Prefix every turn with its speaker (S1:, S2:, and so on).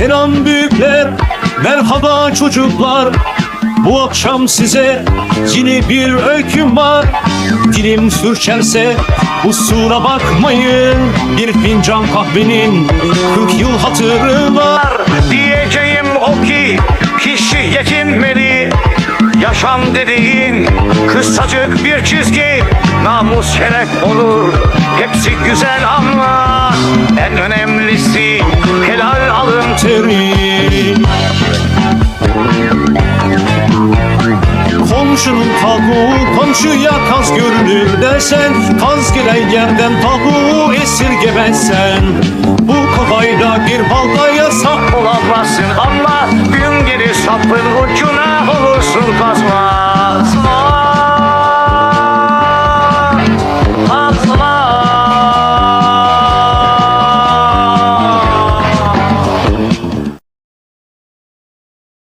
S1: Selam büyükler, merhaba çocuklar. Bu akşam size yine bir öyküm var. Dilim sürçerse kusura bakmayın. Bir fincan kahvenin 40 yıl hatırı var.
S2: Diyeceğim o ki kişi yetinmeli Yaşam dediğin kısacık bir çizgi Namus şeref olur hepsi güzel ama En önemlisi helal alın
S1: teri Komşunun tavuğu komşuya kaz görünür dersen Kaz giren yerden tavuğu esirgemezsen. Bu kafayla bir baltaya